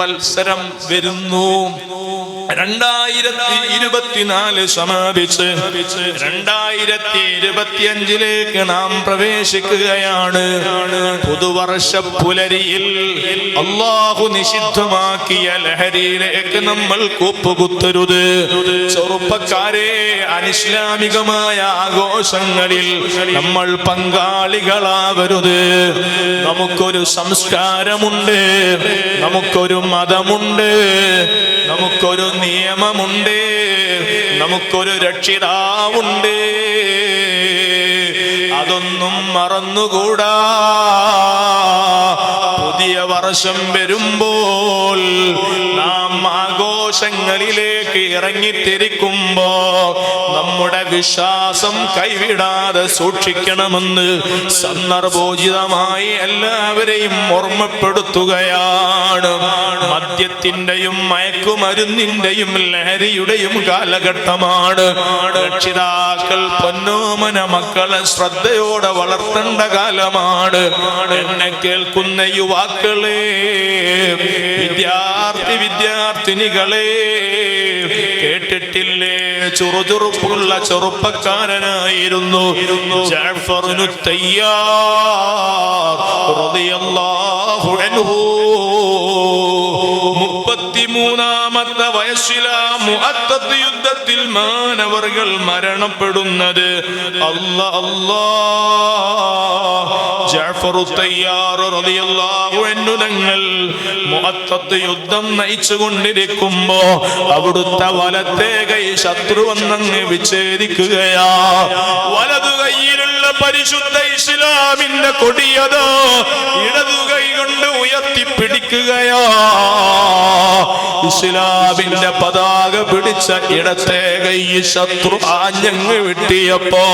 പുതുവത്സരം വരുന്നു. രണ്ടായിരത്തി ഇരുപത്തിനാല് സമാപിച്ച് രണ്ടായിരത്തി ഇരുപത്തിയഞ്ചിലേക്ക് നാം പ്രവേശിക്കുകയാണ്. പുതുവർഷ പുലരിയിൽ അള്ളാഹു നിഷിദ്ധമാക്കിയ ലഹരിയിലേക്ക് നമ്മൾ കൂപ്പുകുത്തരുത്. ചെറുപ്പക്കാരെ അനിസ്ലാമികമായ ആഘോഷങ്ങളിൽ നമ്മൾ പങ്കാളികളാവരുത്. നമുക്കൊരു സംസ്കാരമുണ്ട് നമുക്കൊരു മതമുണ്ട് നമുക്കൊരു നിയമമുണ്ട്. നമുക്കൊരു രക്ഷിതാവുണ്ട്. അതൊന്നും മറന്നുകൂടാ. പുതിയ വർഷം വരുമ്പോൾ നാം ആഘോഷങ്ങളിലേക്ക് ഇറങ്ങിത്തിരിക്കുമ്പോ നമ്മുടെ വിശ്വാസം കൈവിടാതെ സൂക്ഷിക്കണമെന്ന് സന്ദർഭോചിതമായി എല്ലാവരെയും ഓർമ്മപ്പെടുത്തുകയാണ്. മദ്യത്തിന്റെയും മയക്കുമരുന്നിന്റെയും ലഹരിയുടെയും കാലഘട്ടമാണ്. രക്ഷിതാക്കൾ പൊന്നോമന മക്കളെ ശ്രദ്ധയോടെ വളർത്തേണ്ട കാലമാണ്. എന്നെ കേൾക്കുന്ന യുവാക്കളെ വിദ്യാർത്ഥി വിദ്യാർത്ഥിനികളെ കേട്ടിട്ടില്ലേ? ചുറുചുറുപ്പുള്ള ചെറുപ്പക്കാരനായിരുന്നു ജാഫറിനു തയ്യാർ മുപ്പത്തിമൂന്നാമത്തെ വയസ്സിലാ മുഅത്തത്ത് യുദ്ധത്തിൽ മാനവർകൾ മരണപ്പെടുന്നത്. അല്ല അല്ലാ. തങ്ങൾ മുഅത്തത്ത് യുദ്ധം അവിടുത്തെ വലത്തെ കൈ ശത്രു വന്നങ്ങ് വിച്ഛേദിക്കുകയാ. വലതു കൈയിലുള്ള പരിശുദ്ധ ഇസ്ലാമിന്റെ കൊടിയതോ ഇടതു കൈ കൊണ്ട് ഉയർത്തിപ്പിടിക്കുകയാ. ഇസ്ലാമിന്റെ പതാക പിടിച്ച ഇടത്തെ കൈ ശത്രു ആഞ്ഞങ്ങ് വിട്ടിയപ്പോ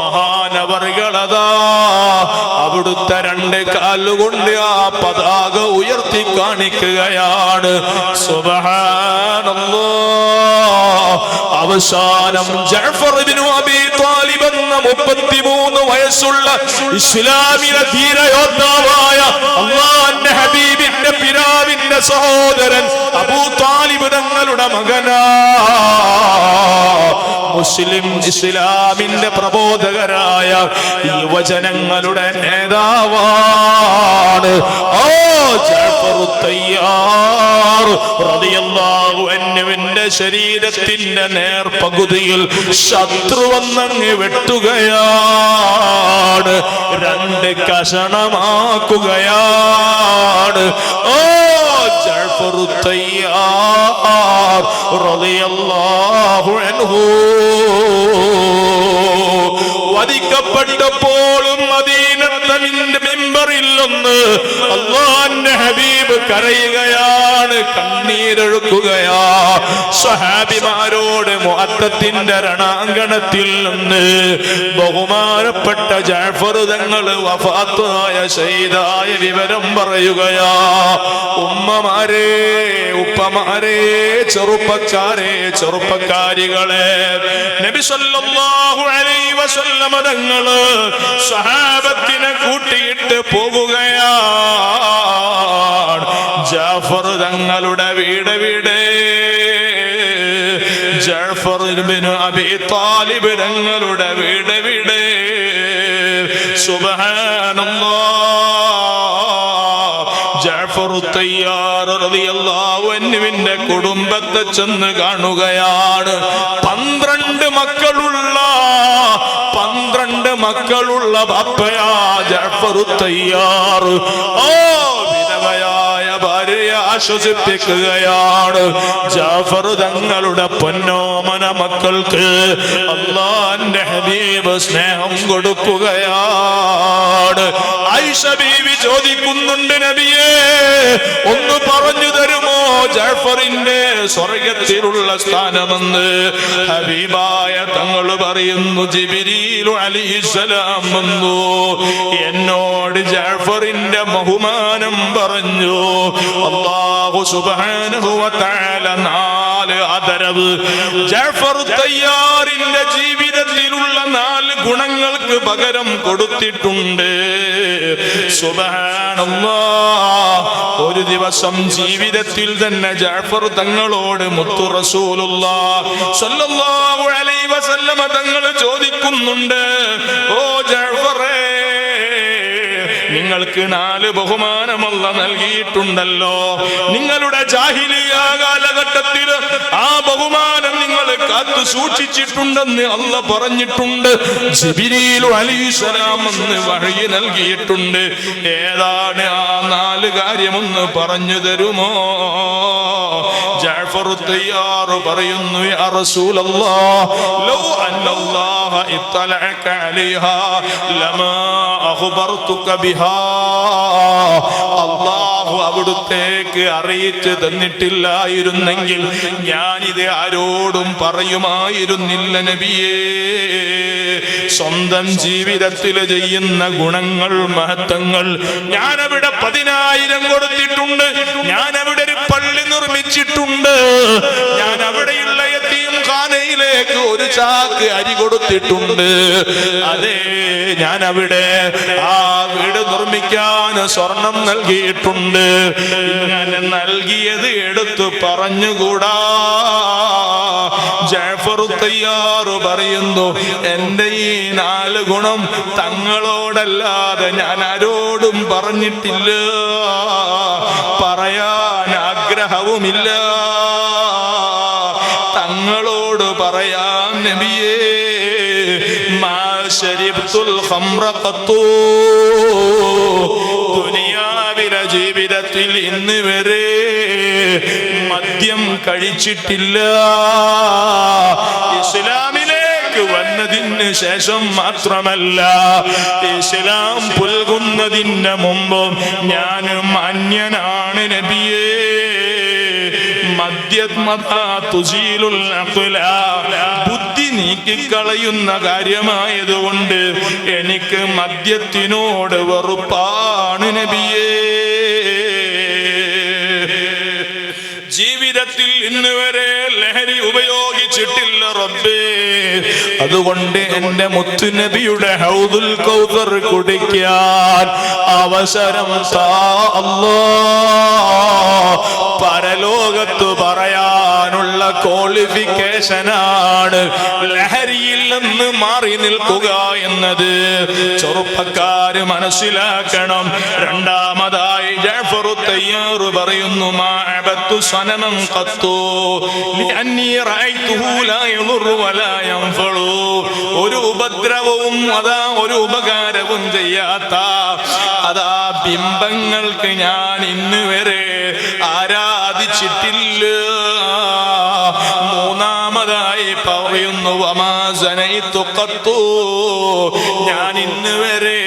മഹാനവറികളതാ. അവിടുത്തെ രണ്ട് കാലുകൊണ്ട് ആ പതാക ഉയർത്തി കാണിക്കുകയാണ്. സുബ്ഹാനല്ലാഹ് അവസാനം എന്ന 33 വയസ്സുള്ള ഇസ്ലാമിക ധീരയോദ്ധാവായ അള്ളാന്റെ ഹബീബിന്റെ പിതാവിന്റെ സഹോദരൻ അബൂ താലിബ് തങ്ങളുടെ മകനാ മുസ്ലിം ഇസ്ലാമിന്റെ പ്രബോധകരായ യുവജനങ്ങളുടെ നേതാവാണ് ഓ അൻഹുവിന്റെ ശരീരത്തിന്റെ നേർപകുതിയിൽ ശത്രു വന്നങ്ങ് വെട്ടുകയാണ്. രണ്ട് കഷണമാക്കുകയാണ്. ഓ ജഅഫറു തയ്യാർ റളിയല്ലാഹു അൻഹു വധിക്കപ്പെട്ടപ്പോഴും മദീനത്തമിന്റെ ഒന്ന് അള്ളാന്റെ ഹബീബ് കരയുകയാണ് കണ്ണീരൊഴുക്കുകയാ. സഹാബിമാരോട് മുഹത്തത്തിന്റെ രണാങ്കണത്തിൽ നിന്ന് ബഹുമാനപ്പെട്ട ജാഫർ തങ്ങൾ വഫാത്തായ ചെയ്തായ വിവരം പറയുകയാ. ഉമ്മമാരെ ഉപ്പമാരെ ചെറുപ്പക്കാരെ ചെറുപ്പക്കാരികളെ നബി സല്ലല്ലാഹു അലൈഹി വസല്ലമ തങ്ങൾ സഹാബത്തിനെ കൂട്ടിയിട്ട് പോകുകയാണ് ജാഫർ തങ്ങളുടെ വീട് വീട്. ജാഫർ അബി താലിബ് തങ്ങളുടെ വീട് വീട്. റളിയല്ലാഹു അൻഹുവിന്റെ കുടുംബത്തെ ചെന്ന് കാണുകയാണ്. പന്ത്രണ്ട് മക്കളുള്ള പന്ത്രണ്ട് മക്കളുള്ള പപ്പയാ ജഫറു തയ്യാറ് ഓ ഭാര്യയെ ആശ്വസിപ്പിക്കുകയാണ്. ജാഫർ തങ്ങളുടെ പൊന്നോമന മക്കൾക്ക് അള്ളാന്റെ ഹബീബ് സ്നേഹം കൊടുക്കുകയാണ്. ഐഷ ബീവി ചോദിക്കുന്നുണ്ട് നബിയേ ഒന്ന് തരുമോ ജാഫറിന്റെ സ്വർഗത്തിലുള്ള സ്ഥാനമെന്ന് ഹബീബായ തങ്ങൾ പറയുന്നു ജിബിരിലു അലിസ്സലാം വന്നു. എന്നോട് ജാഫറിന്റെ ബഹുമാനം പറഞ്ഞു. അള്ളാഹു സുബ്ഹാനഹു വ തആല നാല് ജാഫർ തയ്യാറിന്റെ ജീവിതത്തിലുള്ള നാല് ഗുണങ്ങൾക്ക് പകരം കൊടുത്തിട്ടുണ്ട്. ഒരു ദിവസം ജീവിതത്തിൽ തന്നെ ജാഫർ തങ്ങളോട് മുത്തു റസൂലുള്ള. തങ്ങൾ ചോദിക്കുന്നുണ്ട് ഓ നിങ്ങൾക്ക് നാല് ബഹുമാനമല്ല നൽകിയിട്ടുണ്ടല്ലോ. നിങ്ങളുടെ ജാഹിലിയ കാലഘട്ടത്തിൽ ആ ബഹുമാനം നിങ്ങൾ കാത്തു സൂക്ഷിച്ചിട്ടുണ്ടെന്ന് അല്ല പറഞ്ഞിട്ടുണ്ട്. ജിബിരിയിൽ വഴി നൽകിയിട്ടുണ്ട്. ഏതാണ് ആ നാല് കാര്യമൊന്ന് പറഞ്ഞു തരുമോ? ജാഫർ തയ്യാർ പറയുന്നു യാ റസൂലല്ലാഹ് ലൗ അന്നല്ലാഹ ഇത്തലഅക അലൈഹാ ലമാ അഖ്ബർതുക ബിഹാ. അല്ലാഹു അവിടുത്തേക്ക് അറിയിച്ച് തന്നിട്ടില്ലായിരുന്നെങ്കിൽ ഞാനിത് ആരോടും പറയുമായിരുന്നില്ല നബിയേ. സ്വന്തം ജീവിതത്തിൽ ചെയ്യുന്ന ഗുണങ്ങൾ മഹത്വങ്ങൾ ഞാൻ അവിടെ പതിനായിരം കൊടുത്തിട്ടുണ്ട്. ഞാൻ അവിടെ ഒരു പള്ളി നിർമ്മിച്ചിട്ടുണ്ട്. ഞാൻ അവിടെയുള്ള എത്തിയും ഖാനയിലേക്ക് ഒരു ചാക്ക് അരി കൊടുത്തിട്ടുണ്ട്. അതെ ഞാൻ അവിടെ ആ വീട് നിർമ്മിക്കാൻ സ്വർണം നൽകിയിട്ടുണ്ട്. ഇങ്ങനെ നൽകിയത് എടുത്തു പറഞ്ഞുകൂടാ. ജാഫർ തയ്യാറ് പറയുന്നു എന്റെ ഈ നാല് ഗുണം തങ്ങളോടല്ലാതെ ഞാൻ ആരോടും പറഞ്ഞിട്ടില്ല. പറയാൻ ആഗ്രഹവുമില്ല. തങ്ങളോട് പറയാം നബിയേ ദുനിയാവിലെ ജീവിതത്തിൽ ഇന്ന് വരെ മദ്യം കഴിച്ചിട്ടില്ല ഇസ്ലാമിലേക്ക് വന്നതിന് ശേഷം മാത്രമല്ല ഇസ്ലാം പുൽകുന്നതിന് മുമ്പും ഞാനും അന്യനാണ് നബിയേ. ബുദ്ധി നീക്കിക്കളയുന്ന കാര്യമായതുകൊണ്ട് എനിക്ക് മദ്യത്തിനോട് വെറുപ്പാണ് നബിയേ. ജീവിതത്തിൽ ഇന്നുവരെ ലഹരി ഉപയോഗിച്ചിട്ടില്ല റബ്ബേ. അതുകൊണ്ട് എന്റെ മുത്തുനബിയുടെ ഹൗദുൽ കൗതർ കുടിക്കാൻ അവസരം അല്ലാ. പരലോകത്ത് പറയാനുള്ള ക്വാളിഫിക്കേഷനാണ് ലഹരിയിൽ നിന്ന് മാറി നിൽക്കുക എന്നത്. ചെറുപ്പക്കാര് മനസ്സിലാക്കണം. രണ്ടാമതായി തയ്യാർ പറയുന്നു മാഅബത്തു സനമൻ ഖത്തു ലാ വലാ ഒരു ഉപദ്രവവും അതാ ഒരു ഉപകാരവും ചെയ്യാത്ത അതാ ബിംബങ്ങൾക്ക് ഞാൻ ഇന്ന് വരെ ആരാധിച്ചിട്ടില്ല. പറയുന്നു വമാസനത്തു ഞാൻ ഇന്ന് വരെ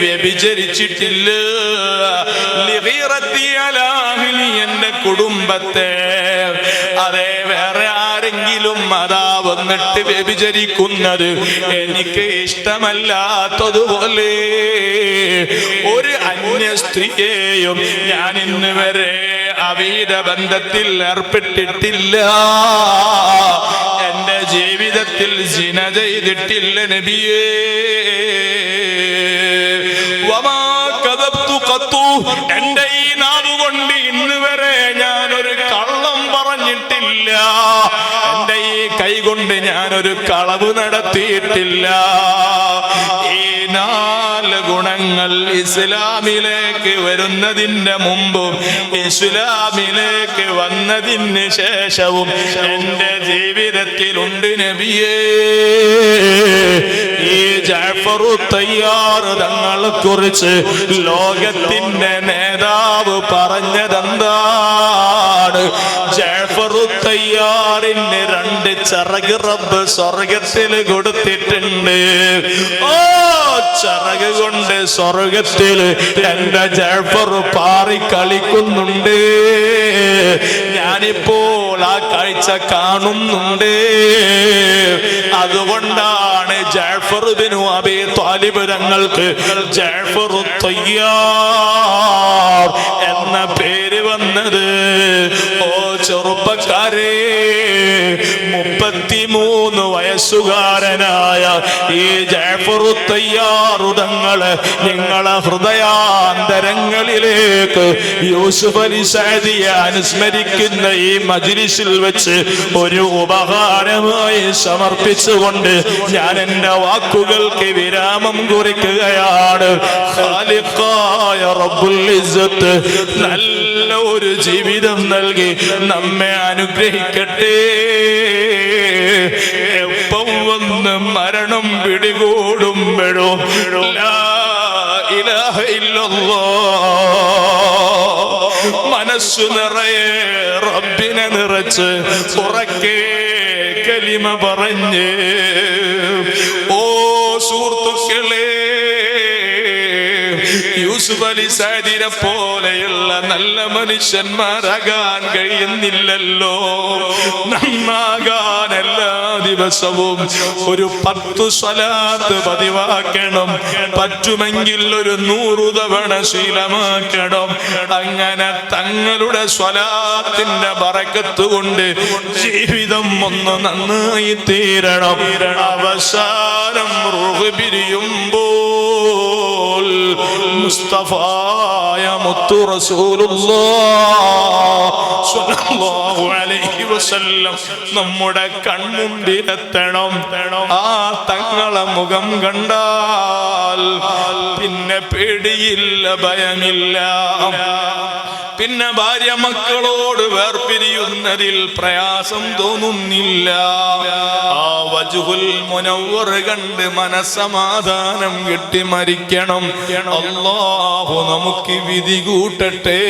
വ്യഭിചരിച്ചിട്ടില്ല. എന്റെ കുടുംബത്തെ. അതെ വേറെ ആരെങ്കിലും അതാ വന്നിട്ട് വ്യഭിചരിക്കുന്നത് എനിക്ക് ഇഷ്ടമല്ലാത്തതുപോലെ. ഒരു അന്യ സ്ത്രീയെയും ഞാൻ ഇന്ന് വരെ അവീര ബന്ധത്തിൽ ഏർപ്പെട്ടിട്ടില്ല. ജീവിതത്തിൽ ജിന ചെയ്തിട്ടില്ല നബിയേ. കത്തു. എന്റെ ഈ നാവുകൊണ്ട് ഇന്ന് വരെ ഞാനൊരു കള്ളം പറഞ്ഞിട്ടില്ല. എന്റെ ഈ കൈ കൊണ്ട് ഞാനൊരു കളവ് നടത്തിയിട്ടില്ല. ഈ നാല് ഗുണങ്ങൾ ഇസ്ലാമിലേക്ക് വരുന്നതിന്റെ മുമ്പും ഇസ്ലാമിലേക്ക് വന്നതിന് ശേഷവും എന്റെ ജീവിതത്തിലുണ്ട് നബിയേ. ഈ ജാഫറു തയ്യാർ തങ്ങളെ കുറിച്ച് ലോകത്തിന്റെ നേതാവ് പറഞ്ഞതെന്താണ്? ജാഫറു തയ്യാറിന് രണ്ട് ചിറക് റബ്ബ് സ്വർഗത്തിൽ കൊടുത്തിട്ടുണ്ട്. ഓ ചിറക് കൊണ്ട് സ്വർഗത്തിൽ എന്റെ ജഴപ്പർ പാറി കളിക്കുന്നുണ്ട്. ഞാനിപ്പോൾ ആ കാഴ്ച കാണുന്നുണ്ട്. അതുകൊണ്ടാണ് ജഴഫർ ബിനു അബി താലിബ് തങ്ങൾക്ക് ജാഫർ തയ്യാർ എന്ന പേര് വന്നത്. ഓ ചെറുപ്പക്കാരെ ചെറുപ്പക്കാരേ ഇരുപത്തിമൂന്ന് വയസ്സുകാരനായ ഈ ജയഫറു തയ്യാറുടങ്ങൾ നിങ്ങളെ ഹൃദയാന്തരങ്ങളിലേക്ക് യൂസുഫ് അലി അനുസ്മരിക്കുന്ന ഈ മജ്ലിസിൽ വെച്ച് ഒരു ഉപഹാരമായി സമർപ്പിച്ചുകൊണ്ട് ഞാൻ എന്റെ വാക്കുകൾക്ക് വിരാമം കുറിക്കുകയാണ്. നല്ല ഒരു ജീവിതം നൽകി നമ്മെ അനുഗ്രഹിക്കട്ടെ. പിടികൂടുമ്പോഴോ? മനസ്സു നിറയെ റബ്ബിനെ നിറച്ച് പുറക്കേ കലിമ പറഞ്ഞ് യൂസുഫ് അലി സാദിനെ പോലെയുള്ള നല്ല മനുഷ്യന്മാരാകാൻ കഴിയുന്നില്ലല്ലോ. നന്നാകാൻ എല്ലാ ദിവസവും ഒരു പത്തു സ്വലാത്ത് പതിവാക്കണം. പറ്റുമെങ്കിൽ ഒരു നൂറു തവണ ശീലമാക്കണം. അങ്ങനെ തങ്ങളുടെ സ്വലാത്തിന്റെ പറക്കത്ത് കൊണ്ട് ജീവിതം ഒന്ന് നന്നായി തീരണം. അവസാനം പിരിയുമ്പോ മുസ്തഫായ മുത്തു വസല്ലം നമ്മുടെ കൺമുമ്പിലെത്തണം. ആ തങ്ങളെ മുഖം കണ്ടാൽ പിന്നെ പേടിയില്ല ഭയമില്ല. പിന്നെ ഭാര്യ മക്കളോട് വേർപിരിയുന്നതിൽ പ്രയാസം തോന്നുന്നില്ല. ആ വജുഹുൽ മുനവർ കണ്ട് മനസ്സമാധാനം കിട്ടി മരിക്കണം. അള്ളാഹു നമുക്ക് വിധി കൂട്ടട്ടെ.